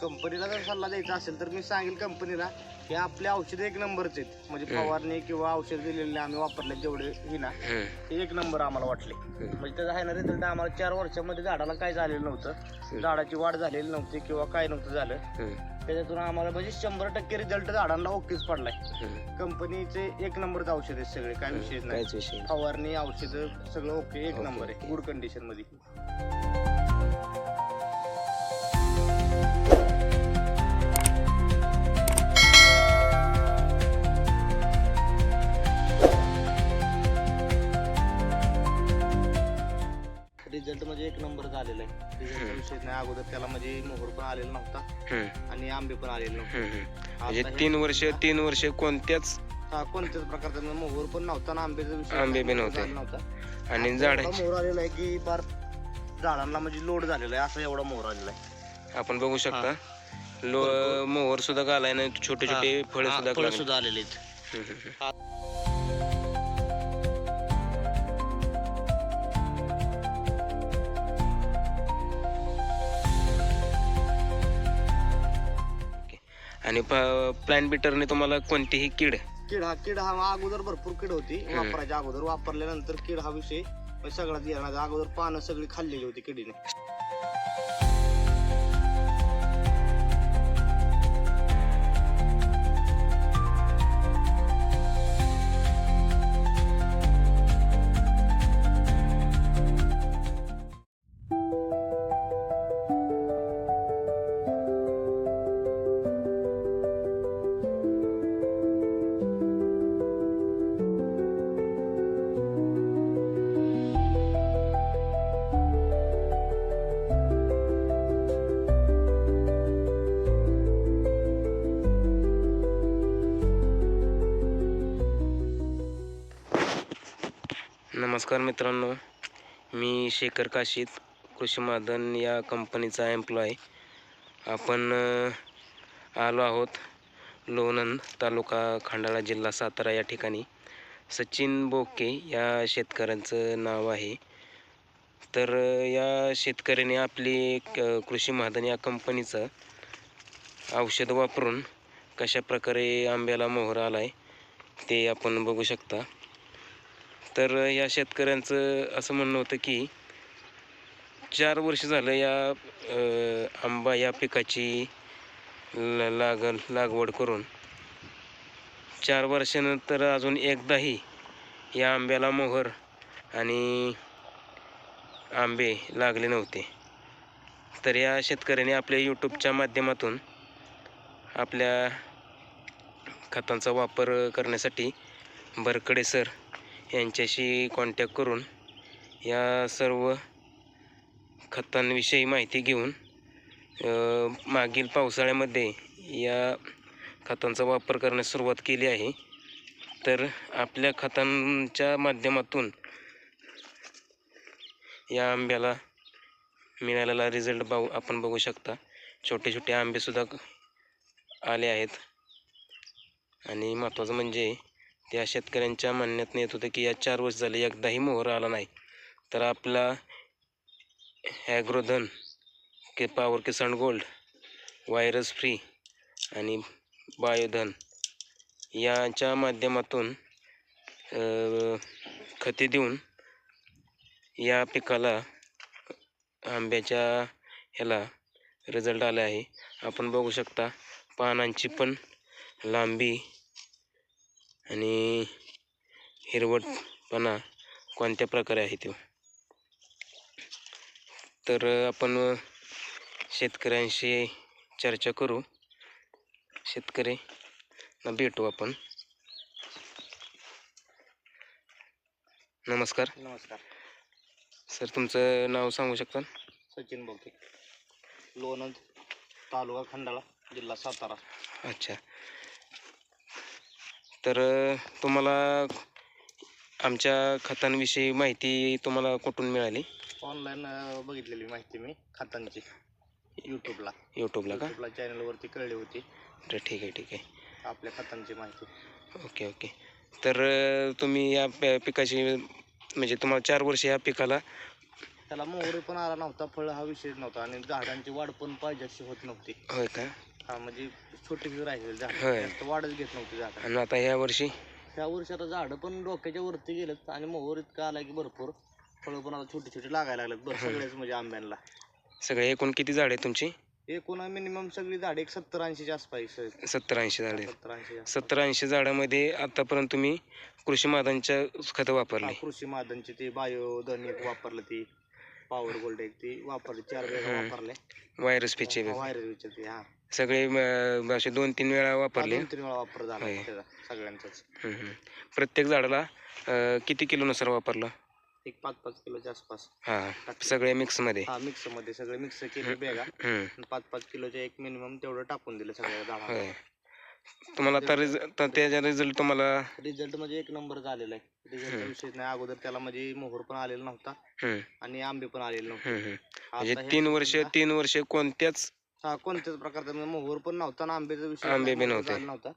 कंपनीला जर सल्ला द्यायचा असेल तर मी सांगेल कंपनीला की आपले औषध एक नंबरचे आहेत. म्हणजे फवारणी किंवा औषध दिलेले आम्ही वापरले जेवढे ही. ना हम्म, ते एक नंबर आम्हाला वाटले. म्हणजे त्याचा आहे ना रिझल्ट आम्हाला चार वर्षामध्ये झाडाला काय झालेलं नव्हतं. झाडाची वाढ झालेली नव्हती किंवा काय नव्हतं झालं. त्याच्यातून आम्हाला म्हणजे शंभर टक्के रिझल्ट झाडांना ओकेच पडलाय. कंपनीचे एक नंबरचे औषध आहेत सगळे काय विषय नाही. फवारणी औषधं सगळं ओके एक नंबर आहे. गुड कंडिशनमध्ये. एक नंबर झालेला आहे. विषय नाही. अगोदर त्याला म्हणजे मोहर पण आलेला नव्हता हम्म, आणि आंबे पण आलेले नव्हते. हम्म, हम्म. म्हणजे आता हे- तीन वर्ष तीन वर्ष कोणत्याच हा, कोणत्याच प्रकारचा मोहर पण नव्हता आंब्याचा विषय आंबे बी झाला नव्हते. नव्हता. आणि आता झाड मोहर आलेला आहे की फार झाडांना म्हणजे लोड झालेला आहे. असं एवढा मोहर आलेला आहे. आपण बघू शकता. लो मोहर सुद्धा घालाय नाही. छोटे छोटे फळ हा, सुद्धा फळं. सुद्धा आलेले आहेत. हम्म, हम्म, हम्म. आणि प्लॅन बिटरने तुम्हाला कोणतीही कीड. कीड हा कीड हा अगोदर भरपूर कीड होती. वापरायच्या अगोदर. वापरल्यानंतर कीड हा विषय सगळ्यात येणार. अगोदर पानं सगळी खाल्लेली होती किडीने. नमस्कार मित्रांनो मी शेखर काशीत कृषी मादन या कंपनीचा एम्प्लॉय आपण आलो आहोत लोणंद तालुका खंडाळा जिल्हा सातारा या ठिकाणी. सचिन बोके या शेतकऱ्यांचं नाव आहे. तर या शेतकऱ्याने आपली कृषी महादन या कंपनीचं औषध वापरून कशा प्रकारे आंब्याला मोहर आला आहे ते आपण बघू शकता. तर या शेतकऱ्यांचं असं म्हणणं होतं की चार वर्ष झालं या आंबा या पिकाची ल लागल लागवड करून चार वर्षानंतर अजून एकदाही या आंब्याला मोहर आणि आंबे लागले नव्हते. तर या शेतकऱ्याने आपल्या यूट्यूबच्या माध्यमातून आपल्या खतांचा वापर करण्यासाठी बरकडे सर यांच्याशी कॉन्टॅक्ट करून या सर्व खतांविषयी माहिती घेऊन मागील पावसाळ्यामध्ये या खतांचा वापर करण्यास सुरुवात केली आहे. तर आपल्या खतांच्या माध्यमातून या आंब्याला मिळालेला रिझल्ट पाहू आपण बघू शकता. छोटे छोटे आंबेसुद्धा आले आहेत. आणि महत्त्वाचं म्हणजे त्या शेतकऱ्यांच्या म्हणण्यात येत होतं की या चार वर्ष झाले एकदाही मोहर आला नाही. तर आपला Agrodhan K power Kisan gold virus free आणि बायोधन यांच्या माध्यमातून खते देऊन या पिकाला आंब्याच्या ह्याला रिझल्ट आला आहे. आपण बघू शकता पानांची पण लांबी आणि हिरवटपणा कोणत्या प्रकारे आहे तो? तर आपण शेतकऱ्यांशी चर्चा करू. शेतकरी ना भेटू आपण. नमस्कार. नमस्कार. सर तुमचं नाव सांगू शकता? सचिन बोके लोणंद तालुका खंडाळा जिल्हा सातारा. अच्छा. तर तुम्हाला आमच्या खतांविषयी माहिती तुम्हाला कुठून मिळाली? ऑनलाईन बघितलेली माहिती मी खतांची यूट्यूबला यूट्यूबला का? यूट्यूबला चॅनलवरती कळली होती. तर ठीक आहे ठीक आहे. आपल्या खतांची माहिती. Okay okay. तर तुम्ही या पि- पिकाची म्हणजे तुम्हाला चार वर्ष या पिकाला त्याला मोहर पण आला नव्हता फळ हा विषय नव्हता आणि झाडांची वाढ पण पाहिजे अशी होत नव्हती. होय का? हा म्हणजे छोटी राहिलेली झाड. होय. जास्त वाढच घेत नव्हती झाड. आणि आता ह्या वर्षी? ह्या वर्षी आता झाडं पण डोक्याच्या वरती गेलेत आणि मोहर इतका आला की भरपूर. फळं पण आता छोटी छोटी लागायला लागलेत बरं सगळेच म्हणजे आंब्यांना. सगळे एकूण किती झाड आहे तुमची? एकूण मिनिमम सगळी झाडे एक सत्तर ऐंशीच्या आसपास आहेत. सत्तर ऐंशी झाड सत्तर ऐंशी सत्तर ऐंशी झाडामध्ये आतापर्यंत तुम्ही कृषी मादांच्या खतं वापरली. कृषी मादनची ती बायो धन एक वापरलं ती पॉवर गोल्ड एक ती वापरली चार वेळा हम्म. वापरले. व्हायरस पिचे व्हायरल ती हा. सगळे असे दोन तीन वेळा वापरले. दोन तीन वेळा वापर झाला होय. त्याचा सगळ्यांचाच. हम्म, हम्म. प्रत्येक झाडाला अं, किती किलोनुसार वापरलं? एक पाच पाच किलोच्या आसपास. हां सगळे मिक्समध्ये. हा मिक्समध्ये सगळे मिक्स केले बॅगा. हम्म, आणि पाच पाच किलोचे एक मिनिमम तेवढं टाकून दिलं सगळ्या झाडाला. होय. तुम्हाला आता रिझल्ट त्याचा रिझल्ट तुम्हाला? रिझल्ट म्हणजे एक नंबर झालेला आहे. रिझल्टचा हम्म. विषय नाही. अगोदर त्याला म्हणजे मोहर पण आलेला नव्हता. हम्म, आणि आंबे पण आलेले नव्हते. हम्म, हम्म. आता म्हणजे तीन वर्ष तीन वर्ष कोणत्याच हा कोणत्याच प्रकारचा म्हणजे मोहर पण नव्हता आणि आंब्याचा विषय आंबे बी नव्हते. झाला नव्हता.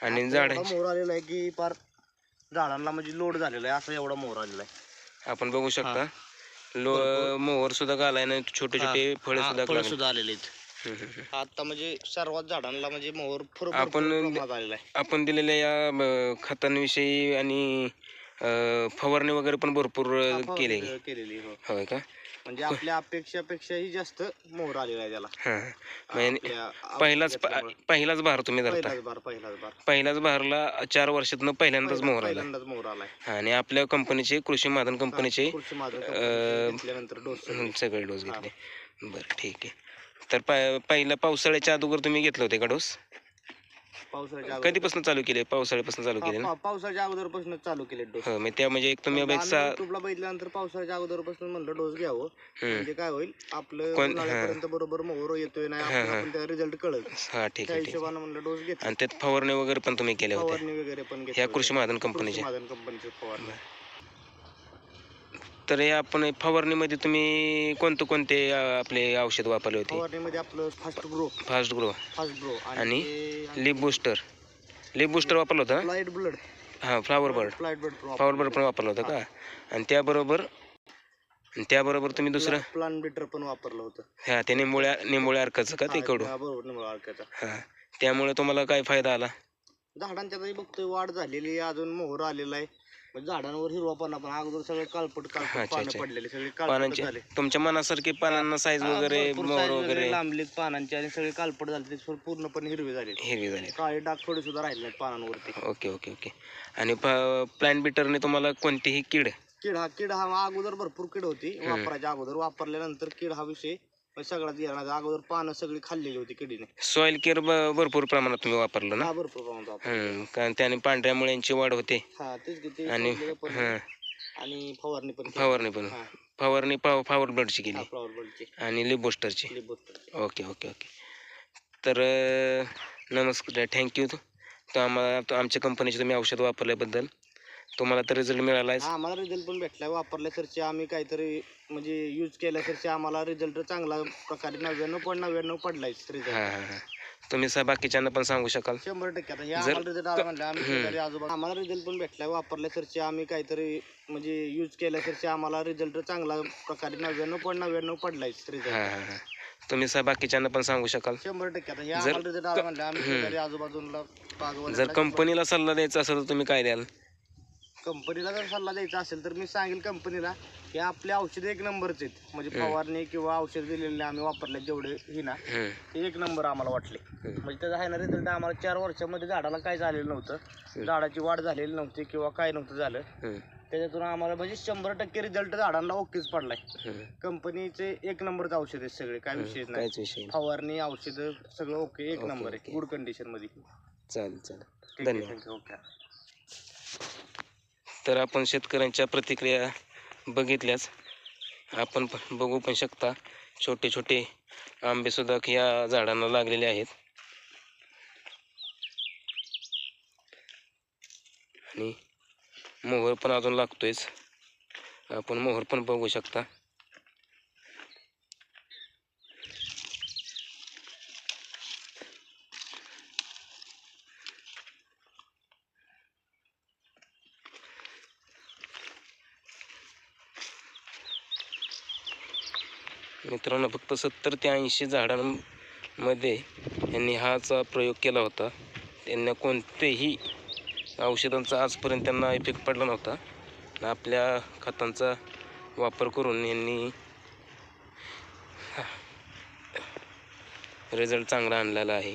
आणि झाड एवढा मोहर आलेला आहे की फार झाडांना म्हणजे लोड झालेला आहे असं एवढा मोहर आलेला आहे. आपण बघू शकता. लो मोहर सुद्धा घालाय ना छोटे छोटे फळे हा, सुद्धा फळं. सुद्धा आलेले आहेत. हम्म, हम्म, हम्म. आता म्हणजे सर्वात झाडांना म्हणजे मोहर फर आपण- आलेला आहे. आपण दिलेल्या या अं, खतांविषयी आणि अं, फवारणी वगैरे पण भरपूर अं, केलेली. हो. होय का? म्हणजे आपल्या अपेक्षापेक्षाही जास्त मोहर आलेला आहे त्याला. हां म्हणजे आपल्या पहिलाच. पहिलाच बहार तुम्ही धरता. पहिलाच बार पहिलाच बार पहिल्याच बहारला चार वर्षातनं पहिल्यांदाच पहिला- मोहर आला. पहिल्यांदाच मोहर आलाय. आणि आपल्या कंपनीचे कृषी मादन कंपनीचे घेतल्यानंतर डोस हं, सगळे डोस घेतले. बरं ठीक आहे. तर पा- पहिला पावसाळ्याच्या अगोदर तुम्ही घेतले होते का डोस? पावसाळ्याच्या अगोदर- कधीपासून चालू केले पावसाळ्यापासून चालू केले ना? पा- पावसाच्या अगोदरपासून चालू केले डोस हो मग त्या म्हणजे एक तुम्ही सा युट्यूबला बघितल्यानंतर पावसाळ्याच्या अगोदरपासून म्हणलं डोस घ्यावं. म्हणजे काय होईल? आपलं कोण- उन्हाळ्यापर्यंत बरोबर मोहर येतोय नाही आपल्याला पण त्याचा रिझल्ट कळत हा ठीक त्या आहे. ठीक हिशोबानं म्हणलं डोस घेत आणि त्यात फवारणी वगैरे पण तुम्ही केले होते फवारणी वगैरे पण ह्या होती. कृषी मादन कृषी कंपनीचे मादन कंपनीची फवारणी तर हे आपण फवारणीमध्ये तुम्ही कोणते कोणते आपले औषध वापरले होते? फवारणीमध्ये आपलं fast grow fast grow fast grow आणि लिप बुस्टर लिप बुस्टर वापरलं होतं फ्लाईट ब्लड हां flower bird flight blood flower bird पण वापरलं होतं का? आणि त्याबरोबर आणि त्याबरोबर तुम्ही दुसरं? प्लांट बिटर पण वापरलं होतं. हा ते निंबोळ्या निंबोळ्या अर्काचं का ते कडू? हा, बरोबर निवळ हा त्यामुळे तुम्हाला काय फायदा आला? झाडांच्या तरी बघतोय वाढ झालेली आहे अजून मोहर आलेला आहे. म्हणजे झाडांवर हिरवापणा पण अगोदर सगळे काळपट अच्छा, काळपट पानं अच्छा. पडलेले सगळे काळपट पानांचे झाले. तुमच्या मनासारखे पानांना साईज हा, वगैरे भरपूर मोहर size वगैरे लांबले पानांचे आणि सगळे काळपट झाले ते सगळे पूर्णपणे हिरवे झाले हिरवी झाले काळे डाग थोडे सुद्धा राहिले नाहीत पानांवरती. Okay okay okay. आणि प्लॅन बिटरने तुम्हाला कोणतीही कीड? कीड हा कीड हा अगोदर भरपूर कीड होती. वापरायच्या अगोदर. वापरल्यानंतर कीड हा विषय सगळ्यात नाही. अगोदर पानं सगळी खाल्लेली होती किडीने. सॉइल केअर भरपूर प्रमाणात तुम्ही वापरलं ना? हा भरपूर प्रमाणात वापर हम्म, कारण त्याने पांढऱ्या मुळ्यांची वाढ होते. हा तेच की ते आणि सोडलेलं पण हां. आणि फवारणी पण केली. फवारणी पण. हा. फवारणी पाव फ्लावर ब्लडची केली. फ्लॉवर आणि लिप बुस्टरची leap booster okay okay okay तर अं, नमस्कार थँक्यू. तर आम्हाला तो आमच्या कंपनीचे तुम्ही औषध वापरल्याबद्दल. तुम्हाला तर रिझल्ट मिळाला आहे हा आम्हाला रिझल्ट पण भेटलाय. वापरल्या सरचे आम्ही काहीतरी म्हणजे यूज केल्या सरचे आम्हाला रिझल्ट चांगला प्रकारे नव्याण्णव पॉईंट नव्याण्णव पडलाय रिझल्ट हां हां हां. तुम्ही सा बाकीच्यांना पण सांगू शकाल? शंभर टक्के. आता हे आम्हाला रिझल्ट आला म्हणलं आम्ही शेजारी आजोबा आम्हाला रिझल्ट पण भेटलाय. वापरल्या सरचे आम्ही काहीतरी म्हणजे यूज केल्या सरचे आम्हाला रिझल्ट चांगला प्रकारे नव्याण्णव पॉईंट नव्याण्णव पडलाय रिझल्ट हां हां हां. तुम्ही सा बाकीच्यांना पण सांगू शकाल? शंभर टक्के. आता हे आम्हाला रिझल्ट आला म्हणलं आम्ही शेजारी आजूबाजूला बागवान जर कंपनीला सल्ला द्यायचा असेल तर तुम्ही काय द्याल? कंपनीला जर सल्ला द्यायचा असेल तर मी सांगेल कंपनीला की आपले औषधं एक नंबरचे आहेत. म्हणजे फवारणी किंवा औषध दिलेले आम्ही वापरले जेवढे ही ना ते एक नंबर आम्हाला वाटले. म्हणजे त्याचा आहे ना रिझल्ट आम्हाला चार वर्षामध्ये झाडाला काय झालेलं नव्हतं. झाडाची वाढ झालेली नव्हती किंवा काय नव्हतं झालं. त्याच्यातून आम्हाला म्हणजे शंभर टक्के रिझल्ट झाडांना ओकेच पडलाय. कंपनीचे एक नंबरचे औषध आहेत सगळे काय विषय नाही. फवारणी औषधं सगळं ओके एक ओके, नंबर आहे ओके. गुड कंडिशनमध्ये. चालेल चालेल. आहे, धन्यवाद. okay. तर आपण शेतकऱ्यांच्या प्रतिक्रिया बघितल्याच. आपण बघू पण शकता. छोटे छोटे आंबेसुद्धा या झाडांना लागलेले आहेत. आणि मोहर पण अजून लागतोयच. आपण मोहर पण बघू शकता. मित्रांनो फक्त सत्तर ते ऐंशी झाडांमध्ये यांनी हाचा प्रयोग केला होता. त्यांना कोणतेही औषधांचा आजपर्यंत त्यांना इफेक्ट पडला नव्हता. आपल्या खतांचा वापर करून यांनी रिझल्ट चांगला आणलेला आहे.